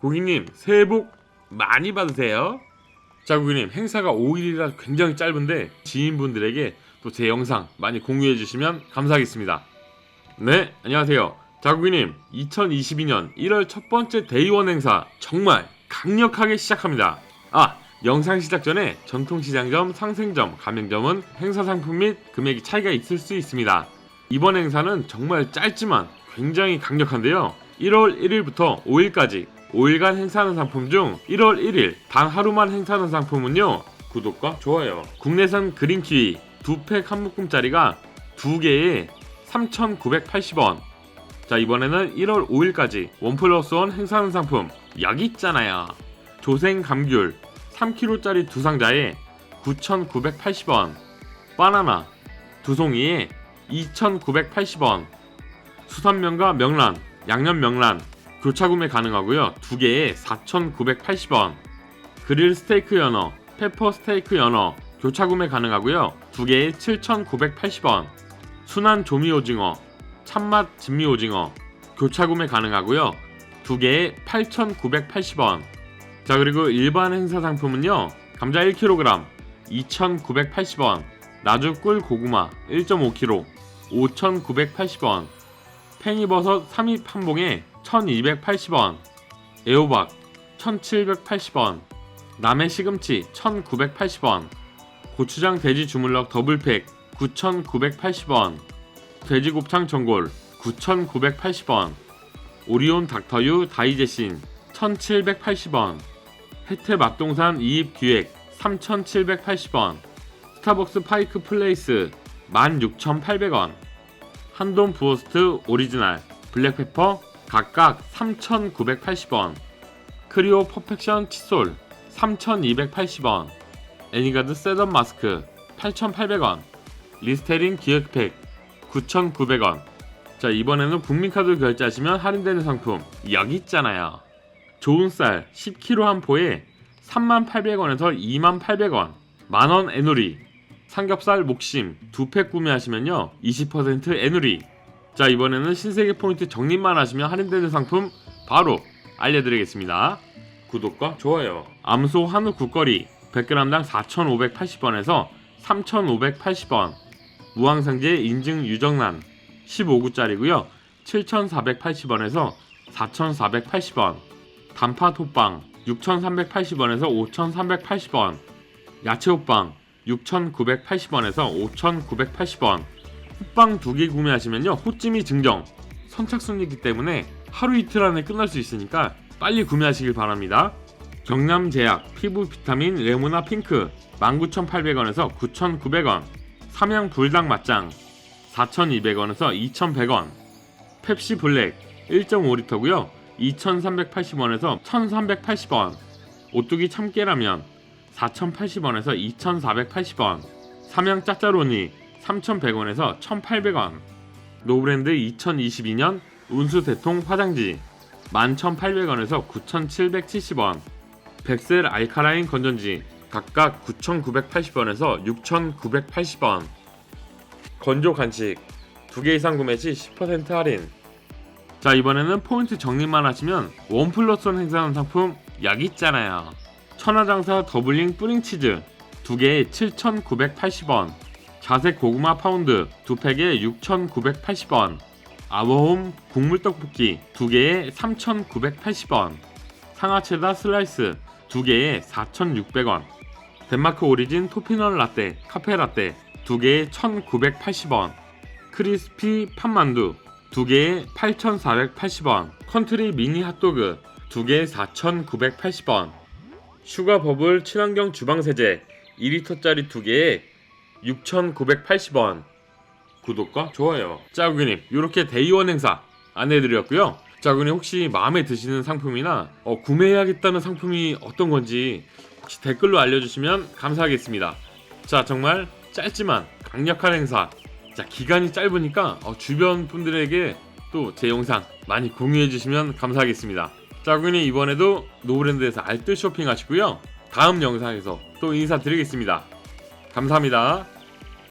고객님 새해 복 많이 받으세요. 자 고객님 행사가 5일이라 굉장히 짧은데 지인분들에게 또 제 영상 많이 공유해 주시면 감사하겠습니다. 네 안녕하세요. 자 고객님 2022년 1월 첫 번째 데이원 행사 정말 강력하게 시작합니다. 아 영상 시작 전에 전통시장점, 상생점, 가맹점은 행사 상품 및 금액이 차이가 있을 수 있습니다. 이번 행사는 정말 짧지만 굉장히 강력한데요. 1월 1일부터 5일까지 5일간 행사하는 상품 중 1월 1일 단 하루만 행사하는 상품은요. 구독과 좋아요. 국내산 그린 키위 두 팩 한 묶음짜리가 두 개에 3,980원. 자 이번에는 1월 5일까지 원 플러스 원 행사하는 상품 여기 있잖아요. 조생 감귤 3kg짜리 두 상자에 9,980원. 바나나 두 송이에 2,980원. 수산면과 명란, 양념 명란 교차 구매 가능하고요. 두 개에 4,980원. 그릴 스테이크 연어, 페퍼 스테이크 연어 교차 구매 가능하고요. 두 개에 7,980원. 순한 조미 오징어, 참맛 진미 오징어 교차 구매 가능하고요. 두 개에 8,980원. 자, 그리고 일반 행사 상품은요. 감자 1kg 2,980원. 나주 꿀 고구마 1.5kg 5,980원. 팽이버섯 3입 한 봉에 1,280원. 애호박 1,780원. 남해 시금치 1,980원. 고추장 돼지 주물럭 더블팩 9,980원. 돼지 곱창 전골 9,980원. 오리온 닥터유 다이제신 1,780원. 혜태 맛동산 2입 기획 3,780원. 스타벅스 파이크 플레이스 16,800원. 한돈 부어스트 오리지널 블랙페퍼 각각 3,980원. 크리오 퍼펙션 칫솔 3,280원. 애니가드 셋업 마스크 8,800원. 리스테린 기획팩 9,900원. 자, 이번에는 국민카드 결제하시면 할인되는 상품 여기 있잖아요. 좋은 쌀 10kg 한 포에 38,800원에서 28,800원. 만원 애누리. 삼겹살 목심 두 팩 구매하시면요 20% 애누리. 자, 이번에는 신세계 포인트 적립만 하시면 할인되는 상품 바로 알려드리겠습니다. 구독과 좋아요. 암소 한우 국거리 100g당 4,580원에서 3,580원. 무항상제 인증 유정란 15구짜리고요. 7,480원에서 4,480원. 단팥 호빵 6,380원에서 5,380원. 야채 호빵 6,980원에서 5,980원. 호빵 두개 구매하시면요. 호찜이 증정. 선착순이기 때문에 하루 이틀 안에 끝날 수 있으니까 빨리 구매하시길 바랍니다. 경남제약 피부 비타민 레모나 핑크 19,800원에서 9,900원. 삼양 불닭 맛장 4,200원에서 2,100원. 펩시 블랙 1.5리터고요. 2,380원에서 1,380원. 오뚜기 참깨라면 4,080원에서 2,480원. 삼양 짜짜로니 3,100원에서 1,800원. 노브랜드 2022년 운수 대통 화장지 11,800원에서 9,770원. 백셀 알카라인 건전지 각각 9,980원에서 6,980원. 건조 간식 두개 이상 구매 시 10% 할인. 자 이번에는 포인트 적립만 하시면 원 플러스 원 행사하는 상품 여기 있잖아요. 천하장사 더블링 뿌링 치즈 두 개에 7,980원. 자색 고구마 파운드 두 팩에 6,980원. 아워홈 국물 떡볶이 두 개에 3,980원. 상하체다 슬라이스 두 개에 4,600원. 덴마크 오리진 토피넛 라떼 카페 라떼 두 개에 1,980원. 크리스피 팥만두 두 개에 8,480원. 컨트리 미니 핫도그 두 개에 4,980원. 슈가 버블 친환경 주방 세제 2리터짜리 두 개에 6,980원. 구독과 좋아요. 짜구님 이렇게 데이원 행사 안내해드렸고요. 짜구님 혹시 마음에 드시는 상품이나 어, 구매해야겠다는 상품이 어떤 건지 혹시 댓글로 알려주시면 감사하겠습니다. 자 정말 짧지만 강력한 행사. 자 기간이 짧으니까 어, 주변 분들에게 또 제 영상 많이 공유해 주시면 감사하겠습니다. 짜구님 이번에도 노브랜드에서 알뜰 쇼핑 하시고요. 다음 영상에서 또 인사드리겠습니다. 감사합니다.